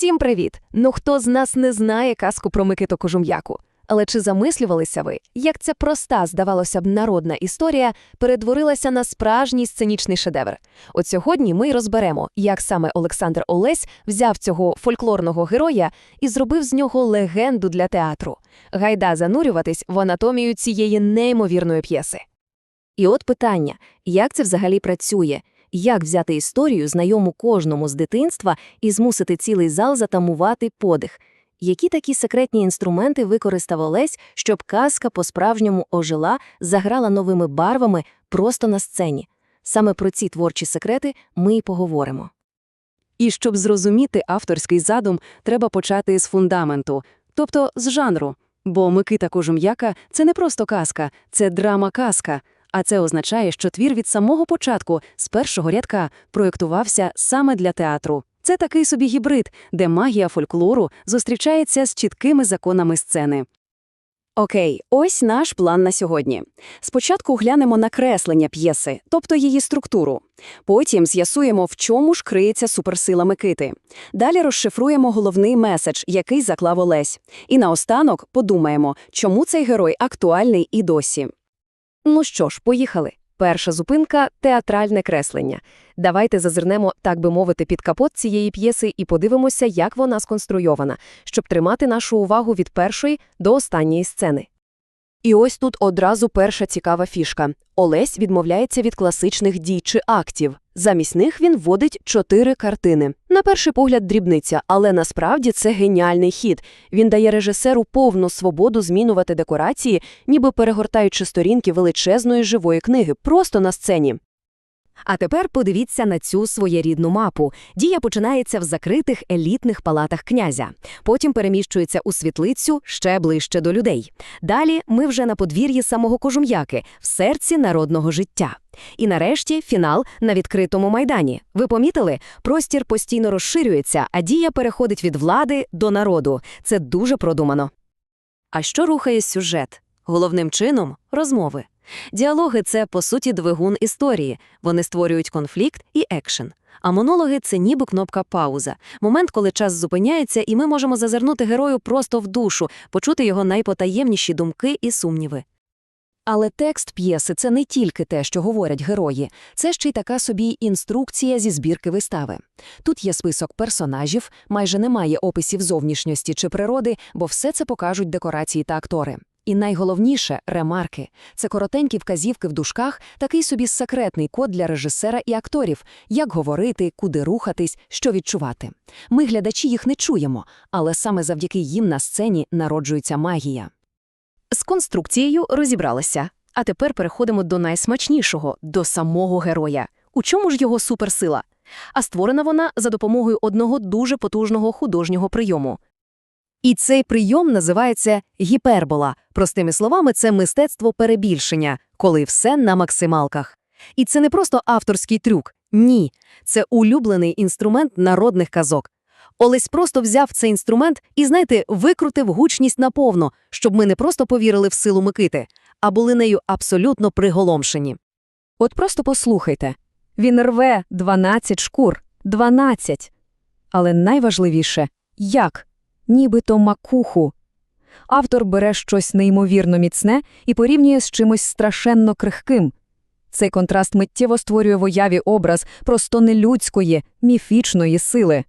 Всім привіт! Ну хто з нас не знає казку про Микиту Кожум'яку? Але чи замислювалися ви, як ця проста, здавалося б, народна історія перетворилася на справжній сценічний шедевр? От сьогодні ми розберемо, як саме Олександр Олесь взяв цього фольклорного героя і зробив з нього легенду для театру. Гайда занурюватись в анатомію цієї неймовірної п'єси. І от питання, як це взагалі працює? Як взяти історію, знайому кожному з дитинства, і змусити цілий зал затамувати подих? Які такі секретні інструменти використав Олесь, щоб казка по-справжньому ожила, заграла новими барвами просто на сцені? Саме про ці творчі секрети ми й поговоримо. І щоб зрозуміти авторський задум, треба почати з фундаменту, тобто з жанру. Бо Микита Кожум'яка – це не просто казка, це драма-казка. А це означає, що твір від самого початку, з першого рядка, проєктувався саме для театру. Це такий собі гібрид, де магія фольклору зустрічається з чіткими законами сцени. Окей, ось наш план на сьогодні. Спочатку глянемо на креслення п'єси, тобто її структуру. Потім з'ясуємо, в чому ж криється суперсила Микити. Далі розшифруємо головний меседж, який заклав Олесь. І наостанок подумаємо, чому цей герой актуальний і досі. Ну що ж, поїхали. Перша зупинка театральне креслення. Давайте зазирнемо, так би мовити, під капот цієї п'єси і подивимося, як вона сконструйована, щоб тримати нашу увагу від першої до останньої сцени. І ось тут одразу перша цікава фішка. Олесь відмовляється від класичних дій чи актів. Замість них він вводить чотири картини. На перший погляд дрібниця, але насправді це геніальний хід. Він дає режисеру повну свободу змінювати декорації, ніби перегортаючи сторінки величезної живої книги, просто на сцені. А тепер подивіться на цю своєрідну мапу. Дія починається в закритих елітних палатах князя. Потім переміщується у світлицю ще ближче до людей. Далі ми вже на подвір'ї самого Кожум'яки, в серці народного життя. І нарешті фінал на відкритому майдані. Ви помітили? Простір постійно розширюється, а дія переходить від влади до народу. Це дуже продумано. А що рухає сюжет? Головним чином розмови. Діалоги це, по суті, двигун історії. Вони створюють конфлікт і екшен. А монологи це ніби кнопка пауза. Момент, коли час зупиняється, і ми можемо зазирнути герою просто в душу, почути його найпотаємніші думки і сумніви. Але текст п'єси це не тільки те, що говорять герої, це ще й така собі інструкція зі збірки вистави. Тут є список персонажів, майже немає описів зовнішньості чи природи, бо все це покажуть декорації та актори. І найголовніше ремарки це коротенькі вказівки в дужках, такий собі секретний код для режисера і акторів, як говорити, куди рухатись, що відчувати. Ми, глядачі, їх не чуємо, але саме завдяки їм на сцені народжується магія. З конструкцією розібралися. А тепер переходимо до найсмачнішого, до самого героя. У чому ж його суперсила? А створена вона за допомогою одного дуже потужного художнього прийому. І цей прийом називається гіпербола. Простими словами, це мистецтво перебільшення, коли все на максималках. І це не просто авторський трюк. Ні, це улюблений інструмент народних казок. Олесь просто взяв цей інструмент і, знаєте, викрутив гучність наповно, щоб ми не просто повірили в силу Микити, а були нею абсолютно приголомшені. От просто послухайте. Він рве 12 шкур. 12. Але найважливіше – як? Нібито макуху. Автор бере щось неймовірно міцне і порівнює з чимось страшенно крихким. Цей контраст миттєво створює в уяві образ просто нелюдської, міфічної сили.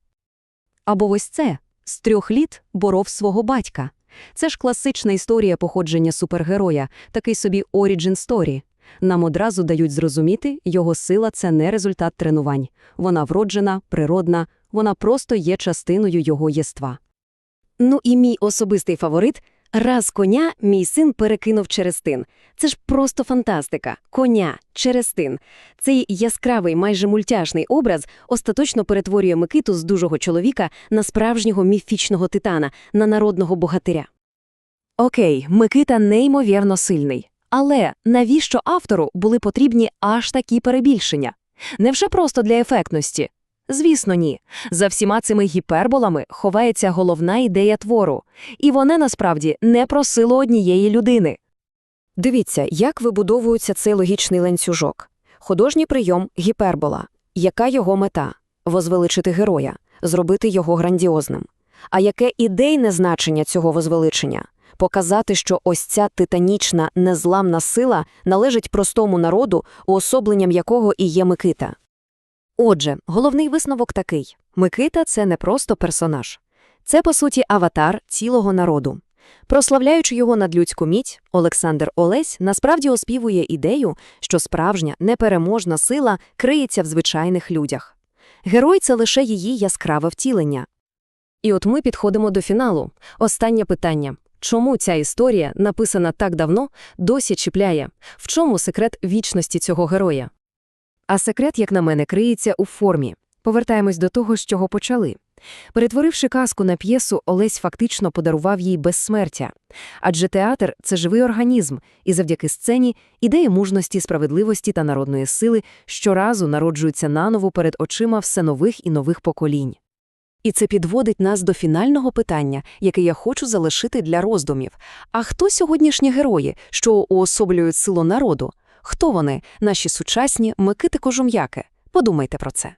Або ось це з трьох літ боров свого батька. Це ж класична історія походження супергероя, такий собі origin story. Нам одразу дають зрозуміти, його сила це не результат тренувань. Вона вроджена, природна, вона просто є частиною його єства. Ну і мій особистий фаворит раз коня мій син перекинув через тин. Це ж просто фантастика. Коня через тин. Цей яскравий, майже мультяшний образ остаточно перетворює Микиту з дужого чоловіка на справжнього міфічного титана, на народного богатиря. Окей, Микита неймовірно сильний. Але навіщо автору були потрібні аж такі перебільшення? Невже просто для ефектності? Звісно, ні. За всіма цими гіперболами ховається головна ідея твору, і вона насправді не просило однієї людини. Дивіться, як вибудовується цей логічний ланцюжок. Художній прийом гіпербола. Яка його мета? Возвеличити героя. зробити його грандіозним. А яке ідейне значення цього возвеличення? Показати, що ось ця титанічна, незламна сила належить простому народу, уособленням якого і є Микита. Отже, головний висновок такий. Микита – це не просто персонаж. Це, по суті, аватар цілого народу. Прославляючи його надлюдську мідь, Олександр Олесь насправді оспівує ідею, що справжня, непереможна сила криється в звичайних людях. Герой – це лише її яскраве втілення. І от ми підходимо до фіналу. Останнє питання. Чому ця історія, написана так давно, досі чіпляє? В чому секрет вічності цього героя? А секрет, як на мене, криється у формі. Повертаємось до того, з чого почали. Перетворивши казку на п'єсу, Олесь фактично подарував їй безсмертя. Адже театр – це живий організм, і завдяки сцені ідеї мужності, справедливості та народної сили щоразу народжуються наново перед очима все нових і нових поколінь. І це підводить нас до фінального питання, яке я хочу залишити для роздумів. А хто сьогоднішні герої, що уособлюють силу народу? Хто вони, наші сучасні Микити Кожум'яки? Подумайте про це.